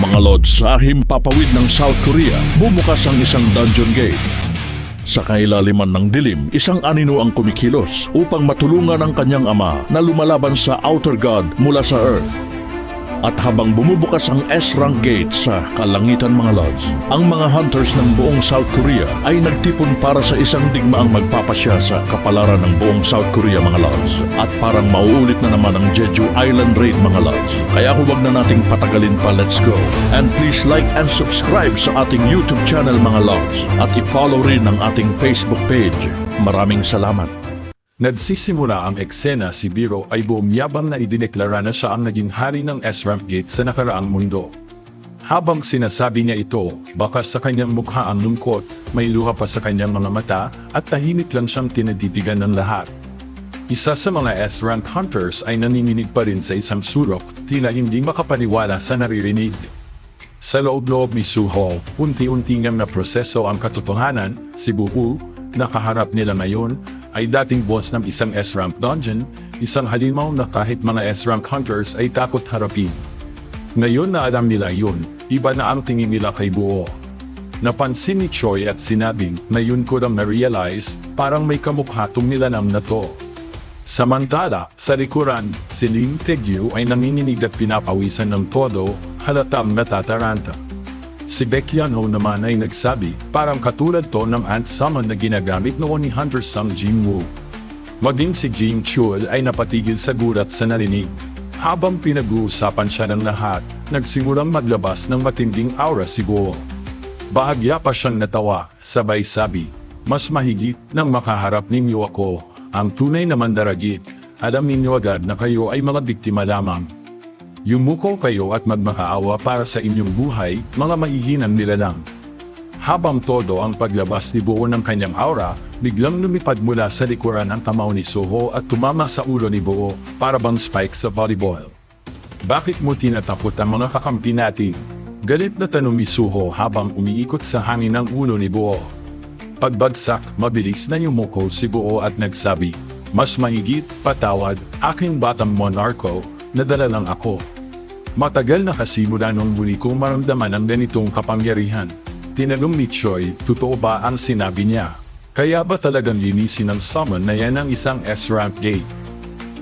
Mga lods, sa himpapawid ng South Korea, bumukas ang isang dungeon gate. Sa kailaliman ng dilim, isang anino ang kumikilos upang matulungan ang kanyang ama na lumalaban sa outer god mula sa Earth. At habang bumubukas ang S-rank gate sa kalangitan mga lods, ang mga hunters ng buong South Korea ay nagtipon para sa isang digmaang magpapasya sa kapalaran ng buong South Korea mga lods. At parang mauulit na naman ang Jeju Island raid mga lods. Kaya huwag na nating patagalin pa, let's go. And please like and subscribe sa ating YouTube channel mga lods. At i-follow rin ang ating Facebook page. Maraming salamat. Nagsisimula ang eksena si Biro ay bumiyabang na idineklara na siya ang naging hari ng S-Ramp Gate sa nakaraang mundo. Habang sinasabi niya ito, baka sa kanyang mukha ang lungkot, may luha pa sa kanyang mga mata at tahimik lang siyang tinatitigan ng lahat. Isa sa mga S-Rank Hunters ay nanininig pa rin sa isang surok, tila hindi makapaniwala sa naririnig. Sa loob-loob ni Suho, unti-unti niyang naproseso ang katotohanan, si Bubu, nakaharap nila ngayon, ay dating boss ng isang S-Rank dungeon, isang halimaw na kahit mga S-Rank hunters ay takot harapin. Ngayon na alam nila yun, iba na ang tingin nila kay Buo. Napansin ni Choi at sinabing, ngayon ko lang na-realize, parang may kamukha tong nilanam na to. Samantala, sa likuran, si Ling Tegyu ay nanginginig at pinapawisan ng todo, halatang natataranta. Si Becchiano naman ay nagsabi, parang katulad to ng ant summon na ginagamit noon ni Hunter Sung Jin Woo. Maging si Jing Chul ay napatigil sa gulat sa narinig. Habang pinag-uusapan siya ng lahat, nagsimulang maglabas ng matinding aura si Guo. Bahagya pa siyang natawa, sabay sabi, mas mahigit nang makaharap ninyo ako, ang tunay na mandaragit, alam ninyo agad na kayo ay mga biktima lamang. Yumuko kayo at magmakaawa para sa inyong buhay, mga mahihinang nilalang. Habang todo ang paglabas ni Buo ng kanyang aura, biglang lumipad mula sa likuran ang kamao ni Soho at tumama sa ulo ni Buo para bang spike sa volleyball. Bakit mo tinatakot ang mga kakampi natin? Galit na tanong ni Suho habang umiikot sa hangin ang ulo ni Buo. Pagbagsak, mabilis na yumuko si Buo at nagsabi, Mas mahigit, patawad, aking batang monarko, nadala lang ako. Matagal na kasi mula nung muli kong maramdaman ang ganitong kapangyarihan. Tinanong ni Choi, totoo ba ang sinabi niya? Kaya ba talagang linisin ng summon na yan ang isang S-rank gate?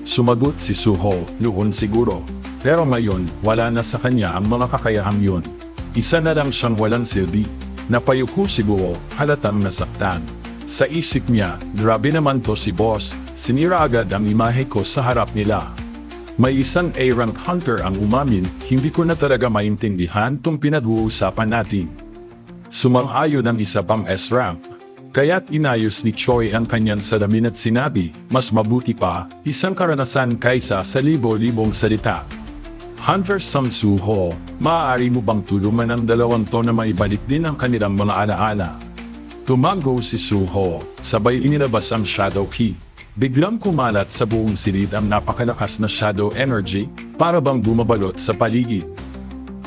Sumagot si Suho, noon siguro. Pero ngayon, wala na sa kanya ang mga kakayahang yun. Isa na lang siyang walang silbi. Napayuko si Buo, halatang nasaktan. Sa isip niya, grabe naman to si boss, sinira agad ang imahe ko sa harap nila. May isang A-rank hunter ang umamin, hindi ko na talaga maintindihan tong pinag-uusapan natin. Sumang-ayon ang isa pang S-rank. Kaya't inayos ni Choi ang kanyang salamin at sinabi, mas mabuti pa, isang karanasan kaysa sa libo-libong salita. Hunter Sam Suho, maaari mo bang tulungan ang dalawang to na maibalik din ang kanilang mga alaala? Tumango si Suho, sabay inilabas ang Shadow Key. Biglang kumalat sa buong silid ang napakalakas na shadow energy para bang bumabalot sa paligid.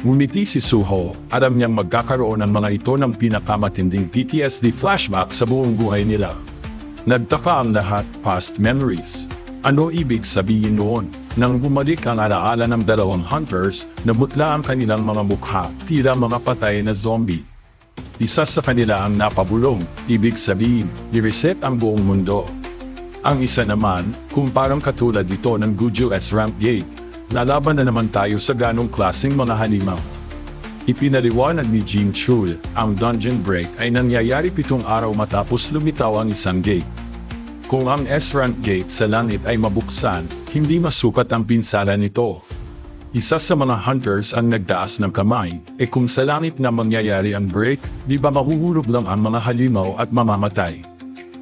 Ngumiti si Suho, alam niyang magkakaroon ng mga ito ng pinakamatinding PTSD flashback sa buong buhay nila. Nagtaka ang lahat past memories. Ano ibig sabihin noon? Nang bumalik ang alaala ng dalawang hunters, namutla ang kanilang mga mukha, tila mga patay na zombie. Isa sa kanila ang napabulong, ibig sabihin, i-reset ang buong mundo. Ang isa naman, kung parang katulad dito ng Gujo S. Ramp Gate, na naman tayo sa ganong klaseng mga halimaw. Ipinaliwanag ni Jing Chul, ang dungeon break ay nangyayari pitong araw matapos lumitaw ang isang gate. Kung ang S-Rank gate sa langit ay mabuksan, hindi masukat ang pinsala nito. Isa sa mga hunters ang nagdaas ng kamay, e kung sa langit na mangyayari ang break, di ba mahuhulog lang ang mga halimaw at mamamatay.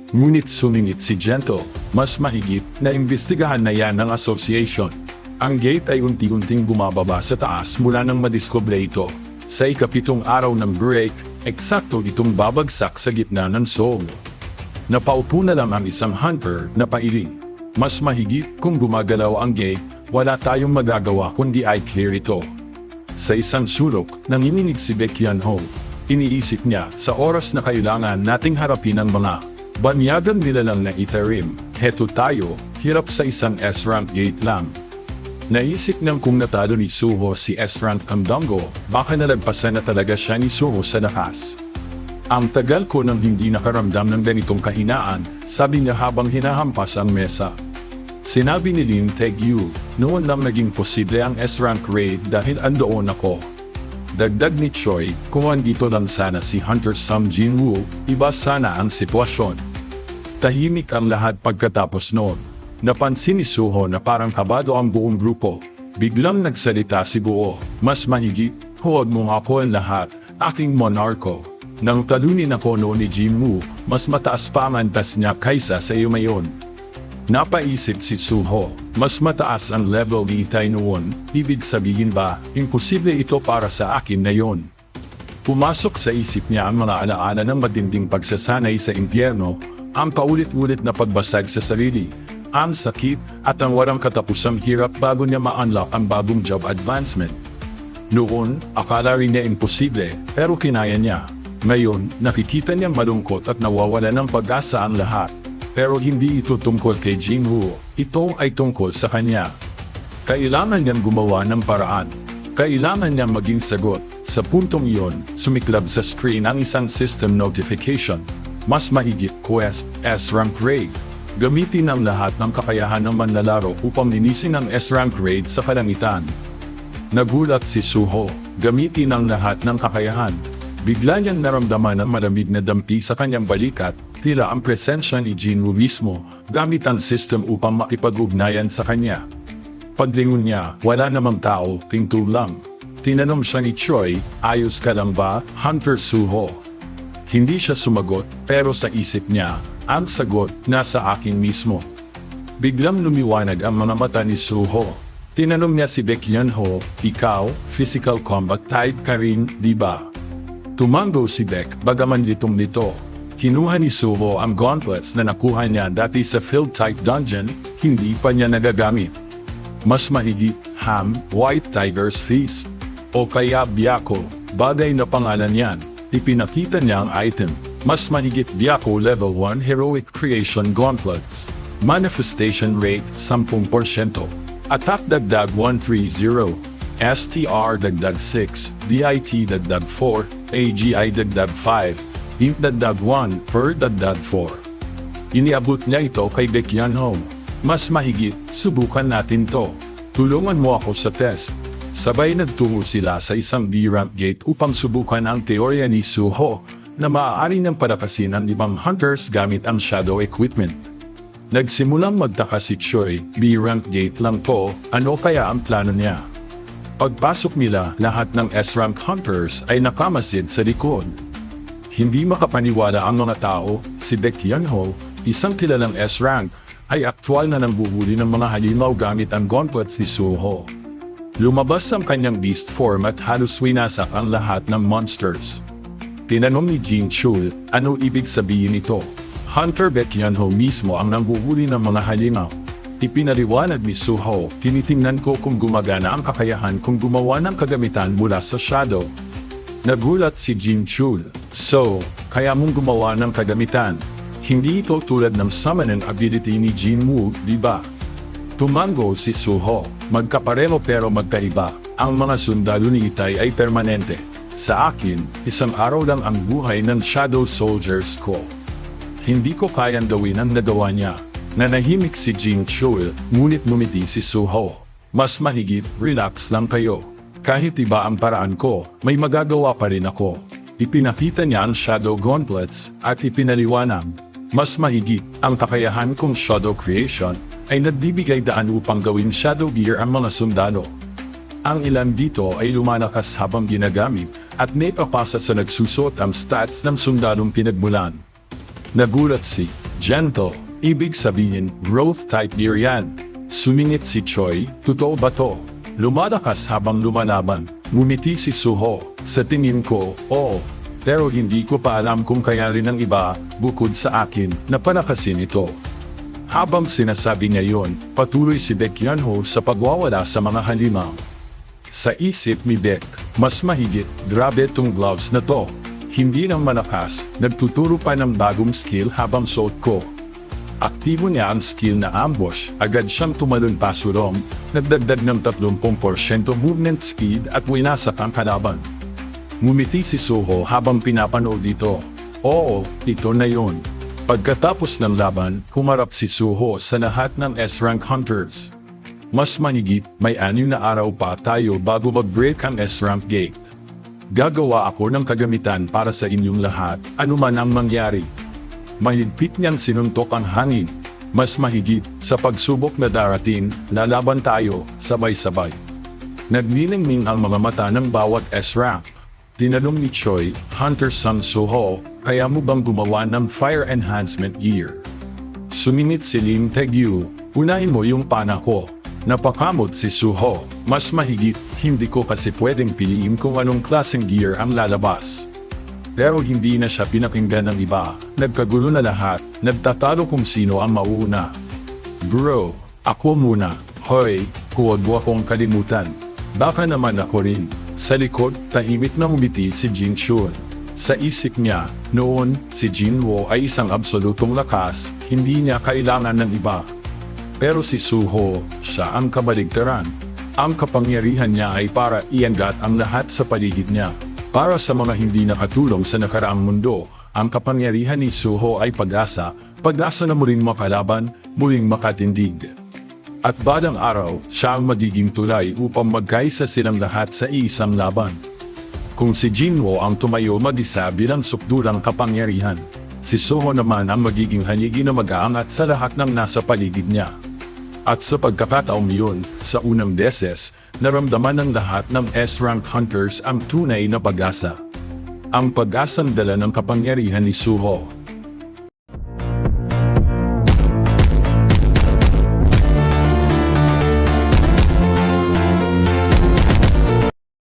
Ngunit sumingit si Gento, mas mahigit na imbestigahan na yan ng association. Ang gate ay unti-unting bumababa sa taas mula nang madiskubre ito. Sa ikapitong araw ng break, eksakto itong babagsak sa gitna ng soul. Napaupo na lang ang isang hunter na pailing. Mas mahigit kung gumagalaw ang gate, wala tayong magagawa kundi i clear ito. Sa isang sulok, nanginginig si Beckian Ho. Iniisip niya sa oras na kailangan nating harapin ang mga banyagan nila lang na iterim. Heto tayo, hirap sa isang S-rank gate lang. Naisip niyang kung natalo ni Suho si S-Rank Kamdango, baka nalagpasan na talaga siya ni Suho sa lakas. Ang tagal ko nang hindi nakaramdam ng ganitong kahinaan, sabi niya habang hinahampas ang mesa. Sinabi ni Lim Tae-gyu, noon lang naging posible ang S-Rank raid dahil andoon ako. Dagdag ni Choi, kung andito lang sana si Hunter Sam Jin-woo, iba sana ang sitwasyon. Tahimik ang lahat pagkatapos noon. Napansin ni Suho na parang kabado ang buong grupo. Biglang nagsalita si Buo, mas mahigit, huwag mo ako ang lahat, aking monarko. Nang talunin ako noon ni Jim Woo, mas mataas pa ang antas niya kaysa sa iyo mayon. Napaisip si Suho, mas mataas ang level ni Itay noon, ibig sabihin ba, imposible ito para sa akin na yon. Pumasok sa isip niya ang mga alaala ng matinding pagsasanay sa impyerno, ang paulit-ulit na pagbasag sa sarili, ang sakit at ang walang katapusang hirap bago niya ma-unlock ang bagong job advancement. Noon, akala rin niya imposible, pero kinaya niya. Ngayon, nakikita niya malungkot at nawawala ng pag-asa ang lahat. Pero hindi ito tungkol kay Jin Woo, ito ay tungkol sa kanya. Kailangan niyang gumawa ng paraan. Kailangan niyang maging sagot. Sa puntong iyon, sumiklab sa screen ang isang system notification. Mas mahigit quest S-Rank Raid. Gamitin ang lahat ng kakayahan ng manlalaro upang linisin ang S-Rank Raid sa kalangitan. Nagulat si Suho, gamitin ang lahat ng kakayahan. Bigla niyang naramdaman ang malamig na dampi sa kanyang balikat, tila ang presensya ni Jinwoo mismo, gamit ang system upang makipag-ugnayan sa kanya. Paglingon niya, wala namang tao, pinto lang. Tinanong siya ni Choi, ayos ka lang ba, Hunter Suho? Hindi siya sumagot, pero sa isip niya, ang sagot nasa akin mismo. Biglang lumiwanag ang mga mata ni Suho. Tinanong niya si Baekhyun Ho, ikaw, physical combat type ka rin, di ba? Tumango si Beck, bagaman litong lito. Kinuha ni Suho ang gauntlets na nakuha niya dati sa field type dungeon, hindi pa niya nagagamit. Mas mahigit, Ham, White Tiger's Feast. O kaya Byako, bagay na pangalan yan. Ipinakita niya ang item. Mas mahigit Byako Level 1 Heroic Creation Gauntlets. Manifestation rate 10%. Attack dagdag 130. STR dagdag 6. DIT dagdag 4. AGI dagdag 5. Int dagdag 1 per dagdag 4. Iniabot niya ito kay Baekhyun Ho. Mas mahigit, subukan natin to. Tulungan mo ako sa test. Sabay nagtungo sila sa isang B-ramp gate upang subukan ang teorya ni Suho na maaari niyang palakasin ang ibang hunters gamit ang shadow equipment. Nagsimulang magtaka si Choi, B-rank gate lang to, ano kaya ang plano niya? Pagpasok nila, lahat ng S-rank hunters ay nakamasid sa likod. Hindi makapaniwala ang mga tao, si Baekhyun Ho, isang kilalang S-rank, ay aktwal na nambuhuli ng mga halimaw gamit ang gauntlets ni Suho. Lumabas ang kanyang beast form at halos winasak ang lahat ng monsters. Tinanong ni Jin Chul, ano ibig sabihin ito? Hunter Baekhyun Ho mismo ang nanghuhuli ng mga halimaw. Ipinaliwanag ni Suho, tinitingnan ko kung gumagana ang kakayahan kung gumawa ng kagamitan mula sa shadow. Nagulat si Jin Chul, so, kaya mong gumawa ng kagamitan. Hindi ito tulad ng summoning ability ni Jin Woo, di ba? Tumango si Suho, magkapareho pero magkaiba. Ang mga sundalo ni Itay ay permanente. Sa akin, isang araw lang ang buhay ng Shadow Soldiers ko. Hindi ko kayang gawin ang nagawa niya. Nanahimik si Jin Chul, ngunit ngumiti si Suho. Mas mahigit, relax lang kayo. Kahit iba ang paraan ko, may magagawa pa rin ako. Ipinakita niya ang Shadow Gauntlets at ipinaliwanag. Mas mahigit, ang kakayahan kong Shadow Creation ay nagbibigay daan upang gawin Shadow Gear ang mga sundalo. Ang ilan dito ay lumalakas habang ginagamit at may papasa sa nagsusot ang stats ng sundalong pinagmulan. Nagulat si Gentle, ibig sabihin growth type gear yan. Sumingit si Choi, totoo ba to? Lumalakas habang lumalaban. Ngumiti si Suho, sa tingin ko, oo. Pero hindi ko pa alam kung kaya rin ng iba, bukod sa akin, na palakasin ito. Habang sinasabi niya yon, patuloy si Baekhyun Ho sa pagwawala sa mga halimaw. Sa isip ni Beck, mas mahigit, grabe tong gloves na to. Hindi lang malakas, nagtuturo pa ng bagong skill habang suot ko. Aktibo niya ang skill na ambush, agad siyang tumalon pasulong, nagdagdag ng 30% movement speed at winasak ang kalaban. Ngumiti si Suho habang pinapanood ito. Oo, ito na yun. Pagkatapos ng laban, humarap si Suho sa lahat ng S-rank hunters. Mas manigit, may anim na araw pa tayo bago mag-break ang S-rank gate. Gagawa ako ng kagamitan para sa inyong lahat, anuman ang mangyari. Mahigpit niyang sinuntok ang hangin. Mas mahigit sa pagsubok na darating, lalaban tayo, sabay-sabay. Nagnilingning ang mga mata ng bawat S-rank. Tinanong ni Choi, Hunter Sang Suho, kaya mo bang gumawa ng fire enhancement gear? Sumingit si Lim Tegyu, unahin mo yung pana ko. Napakamot si Suho, mas mahigit, hindi ko kasi pwedeng piliin kung anong klaseng gear ang lalabas. Pero hindi na siya pinakinggan ng iba. Nagkagulo na lahat, nagtatalo kung sino ang mauuna. Bro, ako muna. Hoy, huwag mo akong kalimutan. Baka naman ako rin. Sa likod, tahimik na humiti si Jin Chun. Sa isip niya, noon, si Jin Wo ay isang absolutong lakas, hindi niya kailangan ng iba. Pero si Suho, siya ang kabaligtaran. Ang kapangyarihan niya ay para iangat ang lahat sa paligid niya. Para sa mga hindi nakatulong sa nakaraang mundo, ang kapangyarihan ni Suho ay pag-asa, pag-asa na muling makalaban, muling makatindig. At badang araw, siya ang magiging tulay upang magkaisa silang lahat sa iisang laban. Kung si Jinwo ang tumayo mag-isa bilang sukdulang kapangyarihan, si Suho naman ang magiging haligi na mag-aangat sa lahat ng nasa paligid niya. At sa pagkakataong yun, sa unang beses, naramdaman ng lahat ng S-rank hunters ang tunay na pag-asa. Ang pag-asang dala ng kapangyarihan ni Suho